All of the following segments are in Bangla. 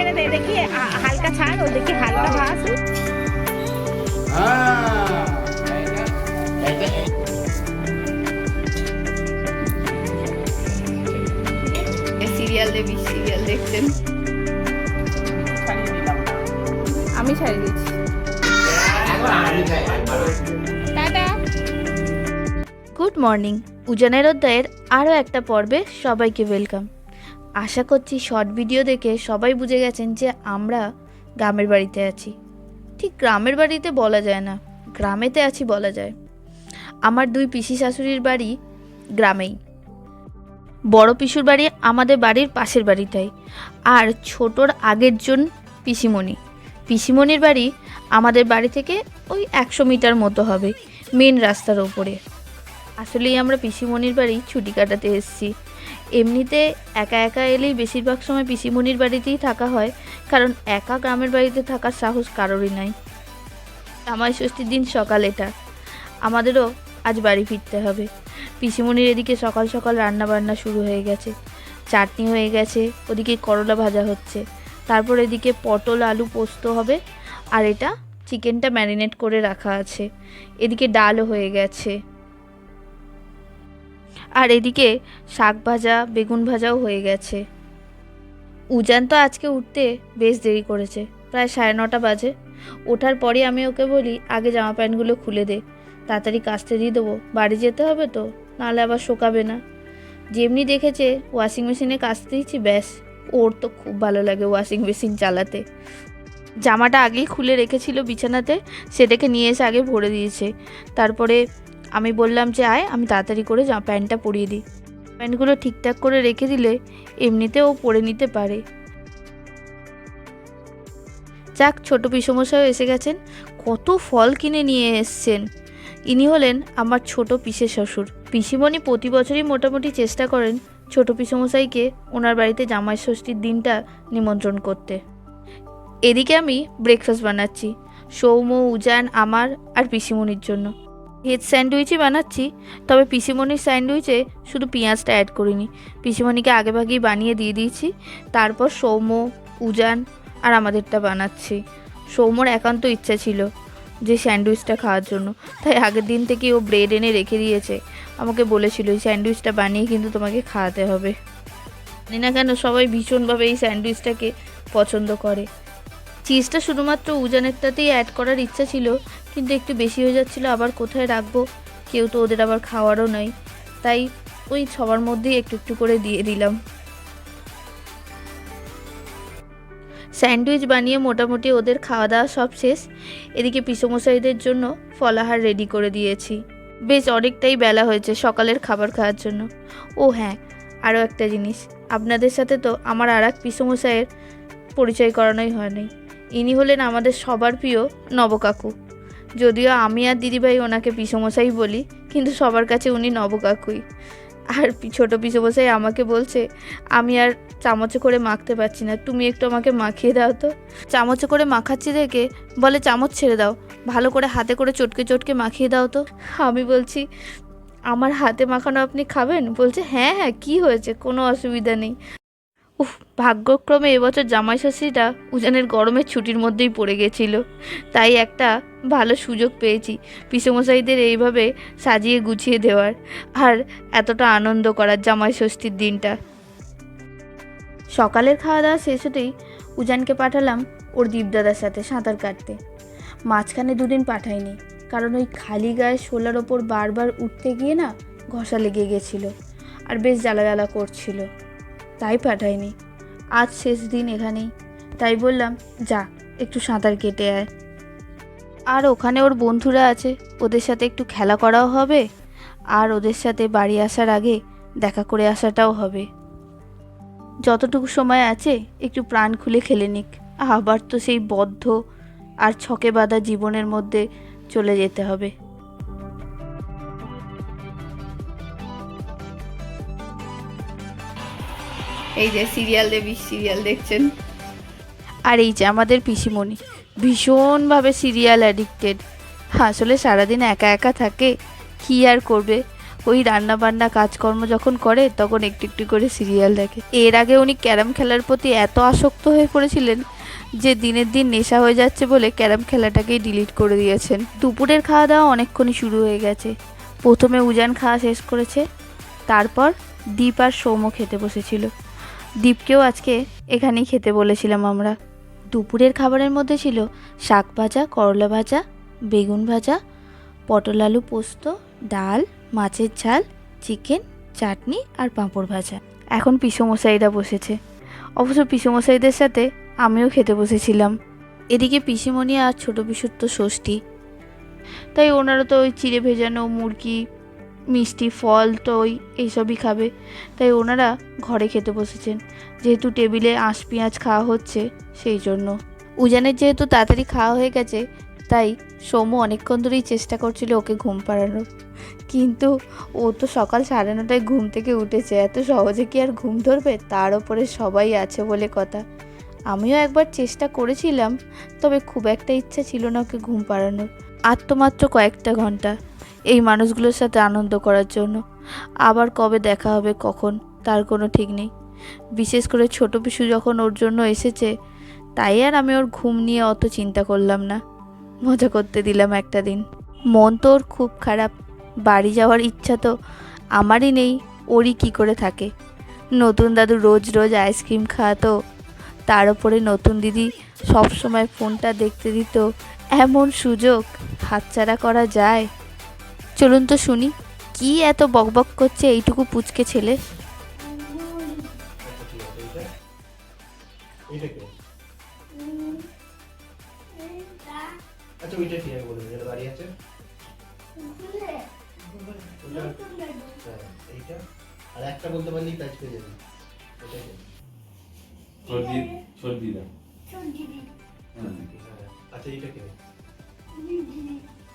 ছেড়ে দে দেখি হালকা ছাড় ও হালকা ভাস সিরিয়াল দেবি সিরিয়াল দেখছেন আমি ছাড়িয়ে দিচ্ছি। টাটা। গুড মর্নিং উজানের অধ্যায়ের আরও একটা পর্বে সবাইকে ওয়েলকাম আশা করছি শর্ট ভিডিও দেখে সবাই বুঝে গেছেন যে আমরা গ্রামের বাড়িতে আছি। ঠিক গ্রামের বাড়িতে বলা যায় না, গ্রামেতে আছি বলা যায়। আমার দুই পিসি শাশুড়ির বাড়ি গ্রামেই। বড় পিসুর বাড়ি আমাদের বাড়ির পাশের বাড়িটাই। আর ছোটোর আগের জন পিসিমণি। পিসিমণির বাড়ি আমাদের বাড়ি থেকে ওই একশো মিটার মতো হবে, মেন রাস্তার ওপরে। আসলেই আমরা পিসিমণির বাড়ি ছুটি কাটাতে এসেছি। এমনিতে একা একা এলেই বেশিরভাগ সময় পিসিমণির বাড়িতেই থাকা হয়, কারণ একা গ্রামের বাড়িতে থাকার সাহস কারোরই নাই। জামাই ষষ্ঠীর দিন সকাল এটা। আমাদেরও আজ বাড়ি ফিরতে হবে। পিসিমণির এদিকে সকাল সকাল রান্না বান্না শুরু হয়ে গেছে। চাটনি হয়ে গেছে, ওদিকে করলা ভাজা হচ্ছে। তারপর এদিকে পটল, আলু পোস্ত হবে, আর এটা চিকেনটা ম্যারিনেট করে রাখা আছে। এদিকে ডালও হয়ে গেছে। আর এদিকে শাক ভাজা, বেগুন ভাজাও হয়ে গেছে। উজান তো আজকে উঠতে বেশ দেরি করেছে, প্রায় সাড়ে নটা বাজে। ওঠার পরে আমি ওকে বলি, আগে জামা প্যান্টগুলো খুলে দে, তাড়াতাড়ি কাচতে দিয়ে দেবো, বাড়ি যেতে হবে তো, নাহলে আবার শোকাবে না। যেমনি দেখেছে ওয়াশিং মেশিনে কাচতে দিচ্ছি ব্যাস, ওর তো খুব ভালো লাগে ওয়াশিং মেশিন চালাতে। জামাটা আগেই খুলে রেখেছিল বিছানাতে, সেটাকে নিয়ে এসে আগে ভরে দিয়েছে। তারপরে আমি বললাম যে আয়, আমি তাড়াতাড়ি করে জামা প্যান্টটা পরিয়ে দিই। প্যান্টগুলো ঠিকঠাক করে রেখে দিলে এমনিতে ও পরে নিতে পারে। যাক, ছোট পিসমশাইও এসে গেছেন। কত ফল কিনে নিয়ে এসছেন। ইনি হলেন আমার ছোট পিসের শ্বশুর। পিসিমণি প্রতি বছরই মোটামুটি চেষ্টা করেন ছোট পিসমশাইকে ওনার বাড়িতে জামাই ষষ্ঠীর দিনটা নিমন্ত্রণ করতে। এদিকে আমি ব্রেকফাস্ট বানাচ্ছি। সৌম উজান, আমার আর পিসিমণির জন্য। ভেজ স্যান্ডউইচই বানাচ্ছি, তবে পিসিমণির স্যান্ডউইচে শুধু পেঁয়াজটা অ্যাড করিনি। পিসিমণিকে আগে ভাগেই বানিয়ে দিয়ে দিয়েছি, তারপর সৌম্য, উজান আর আমাদেরটা বানাচ্ছি। সৌম্যর একান্ত ইচ্ছা ছিল যে স্যান্ডউইচটা খাওয়ার জন্য, তাই আগের দিন থেকে ও ব্রেড এনে রেখে দিয়েছে। আমাকে বলেছিল, এই স্যান্ডউইচটা বানিয়ে কিন্তু তোমাকে খাওয়াতে হবে। জানি না কেন সবাই ভীষণভাবে এই স্যান্ডউইচটাকে পছন্দ করে। চিজটা শুধুমাত্র উজানেরটাতেই অ্যাড করার ইচ্ছা ছিল কিন্তু একটু বেশি হয়ে যাচ্ছিল, আবার কোথায় রাখব? কেউ তো ওদের আবার খাওয়ারও নাই। তাই ওই সবার মধ্যেই একটু একটু করে দিয়ে দিলাম। স্যান্ডউইচ বানিয়ে মোটামুটি ওদের খাওয়া দাওয়া সব শেষ। এদিকে পিসমশাইদের জন্য ফলাহার রেডি করে দিয়েছি। বেশ অনেকটাই বেলা হয়েছে সকালের খাবার খাওয়ার জন্য। ও হ্যাঁ আরও একটা জিনিস। আপনাদের সাথে তো আমার আর এক পিসমশাইয়ের পরিচয় করানোই হয়নি ইনি হলেন আমাদের সবার প্রিয় নবকাকু। যদিও আমি আর দিদিভাই ওনাকে পিসমশাই বলি, কিন্তু সবার কাছে উনি নবকাকুই। আর ছোটো পিসমশাই আমাকে বলছে, আমি আর চামচে করে মাখতে পারছি না, তুমি একটু আমাকে মাখিয়ে দাও তো। চামচে করে মাখাচ্ছি দেখে বলে, চামচ ছেড়ে দাও, ভালো করে হাতে করে চটকে চটকে মাখিয়ে দাও তো। আমি বলছি, আমার হাতে মাখানো আপনি খাবেন? বলছে হ্যাঁ হ্যাঁ কি হয়েছে? কোনো অসুবিধা নেই। উফ, ভাগ্যক্রমে এবছর জামাই ষষ্ঠীটা উজানের গরমের ছুটির মধ্যেই পড়ে গেছিল। তাই একটা ভালো সুযোগ পেয়েছি পিসমশাইদের এইভাবে সাজিয়ে গুছিয়ে দেওয়ার, আর এতটা আনন্দ করার জামাই ষষ্ঠীর দিনটা। সকালের খাওয়া দাওয়া শেষ হতেই উজানকে পাঠালাম ওর দীপদাদার সাথে সাঁতার কাটতে। মাঝখানে দুদিন পাঠাইনি, কারণ ওই খালি গায়ে শোলার ওপর বারবার উঠতে গিয়ে না ঘষা লেগে গেছিল, আর বেশ জ্বালা জ্বালা করছিল। তাই পাঠাইনি আজ শেষ দিন এখানেই। তাই বললাম, যা, একটু সাঁতার কেটে আয়। আর ওখানে ওর বন্ধুরা আছে, ওদের সাথে একটু খেলা করাও হবে, আর ওদের সাথে বাড়ি আসার আগে দেখা করে আসাটাও হবে। যতটুকু সময় আছে, একটু প্রাণ খুলে খেলে নিক। আবার তো সেই বদ্ধ আর ছকে বাঁধা জীবনের মধ্যে চলে যেতে হবে। এই যে সিরিয়াল দেবী, সিরিয়াল দেখছেন? আর এই যে আমাদের পিসিমণি, ভীষণভাবে সিরিয়াল অ্যাডিক্টেড আসলে সারাদিন একা একা থাকে, কী আর করবে? ওই রান্না বান্না কাজকর্ম যখন করে, তখন একটু একটু করে সিরিয়াল দেখে। এর আগে উনি ক্যারাম খেলার প্রতি এত আসক্ত হয়ে পড়েছিলেন যে দিনের দিন নেশা হয়ে যাচ্ছে বলে ক্যারাম খেলাটাকেই ডিলিট করে দিয়েছেন। দুপুরের খাওয়া দাওয়া অনেকক্ষণই শুরু হয়ে গেছে। প্রথমে উজান খাওয়া শেষ করেছে, তারপর দীপ আর সৌম্য খেতে বসেছিল। দীপকেও আজকে এখানেই খেতে বলেছিলাম আমরা। দুপুরের খাবারের মধ্যে ছিল শাক ভাজা, করলা ভাজা, বেগুন ভাজা, পটল আলু পোস্ত, ডাল, মাছের ঝাল, চিকেন, চাটনি আর পাঁপড় ভাজা। এখন পিসমশাইরা বসেছে। অবশ্য পিসমশাইদের সাথে আমিও খেতে বসেছিলাম। এদিকে পিসিমণি আর ছোটো পিসুর তো ষষ্ঠী। তাই ওনারা তো ওই চিড়ে ভেজানো মুরগি মিষ্টি ফল দই এইসবই খাবে। তাই ওনারা ঘরে খেতে বসেছেন। যেহেতু টেবিলে আঁশ পেঁয়াজ খাওয়া হচ্ছে, সেই জন্য। উজানের যেহেতু তাড়াতাড়ি খাওয়া হয়ে গেছে, তাই সৌম্য অনেকক্ষণ ধরেই চেষ্টা করছিল ওকে ঘুম পাড়ানোর। কিন্তু ও তো সকাল সাড়ে নটায় ঘুম থেকে উঠেছে, এত সহজে কি আর ঘুম ধরবে? তার ওপরে সবাই আছে বলে কথা। আমিও একবার চেষ্টা করেছিলাম, তবে খুব একটা ইচ্ছা ছিল না ওকে ঘুম পাড়ানোর। আর তো মাত্র কয়েকটা ঘণ্টা। এই মানুষগুলোর সাথে আনন্দ করার জন্য। আবার কবে দেখা হবে কখন, তার কোনো ঠিক নেই। বিশেষ করে ছোট পিসু যখন ওর জন্য এসেছে, তাই আর আমি ওর ঘুম নিয়ে অত চিন্তা করলাম না। মজা করতে দিলাম একটা দিন। মন তো ওর খুব খারাপ। বাড়ি যাওয়ার ইচ্ছা তো আমারই নেই, ওরই কি করে থাকে। নতুন দাদু রোজ রোজ আইসক্রিম খাওয়াতো, তার উপরে নতুন দিদি সব সময় ফোনটা দেখতে দিত। এমন সুযোগ হাতছাড়া করা যায়? চলুন তো শুনি কি এত বকবক করছে এইটুকু পুচকে ছেলে? আচ্ছা ওইটা ঠিক বলে যেটা দাঁড়িয়ে আছে হ্যাঁ, এইটা আর একটা বলতে পারলেই কাজ পেয়ে যাবি কে? সর্দি সর্দি দা হ্যাঁ, আচ্ছা এইটা কে?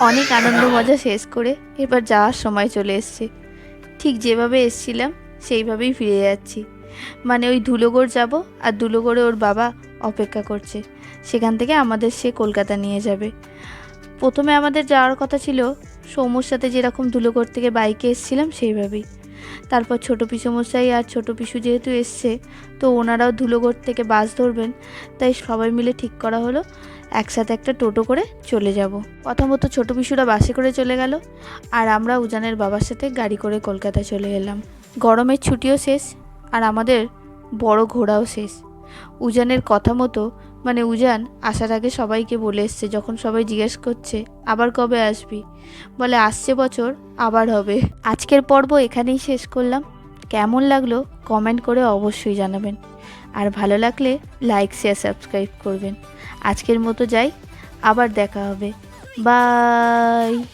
অনেক আনন্দ মজা শেষ করে এবার যাওয়ার সময় চলে এসছে। ঠিক যেভাবে এসছিলাম, সেইভাবেই ফিরে যাচ্ছি। মানে ওই ধুলোগড় যাব আর ধুলোগড়ে ওর বাবা অপেক্ষা করছে। সেখান থেকে আমাদের সে কলকাতা নিয়ে যাবে। প্রথমে আমাদের যাওয়ার কথা ছিল, সৌম্যর সাথে যেরকম ধুলোগড় থেকে বাইকে এসছিলাম সেইভাবেই। তারপর ছোটো পিসমশাই আর ছোটো পিসু যেহেতু এসছে, তো ওনারাও ধুলোগড় থেকে বাস ধরবেন, তাই সবাই মিলে ঠিক করা হলো, একসাথে একটা টোটো করে চলে যাব। কথা মতো ছোটো পিসুরা বাসে করে চলে গেল, আর আমরা উজানের বাবার সাথে গাড়ি করে কলকাতা চলে এলাম। গরমের ছুটিও শেষ, আর আমাদের বড় ঘোরাও শেষ। উজানের কথা মতো মানে উজান আসার আগে সবাইকে বলে এসছে, যখন সবাই জিজ্ঞেস করছে, আবার কবে আসবি? বলে, আসছে বছর, আবার হবে। আজকের পর্ব এখানেই শেষ করলাম। কেমন লাগল কমেন্ট করে অবশ্যই জানাবেন। আর ভালো লাগলে লাইক, শেয়ার, সাবস্ক্রাইব করবেন। আজকের মতো যাই, আবার দেখা হবে। বাই!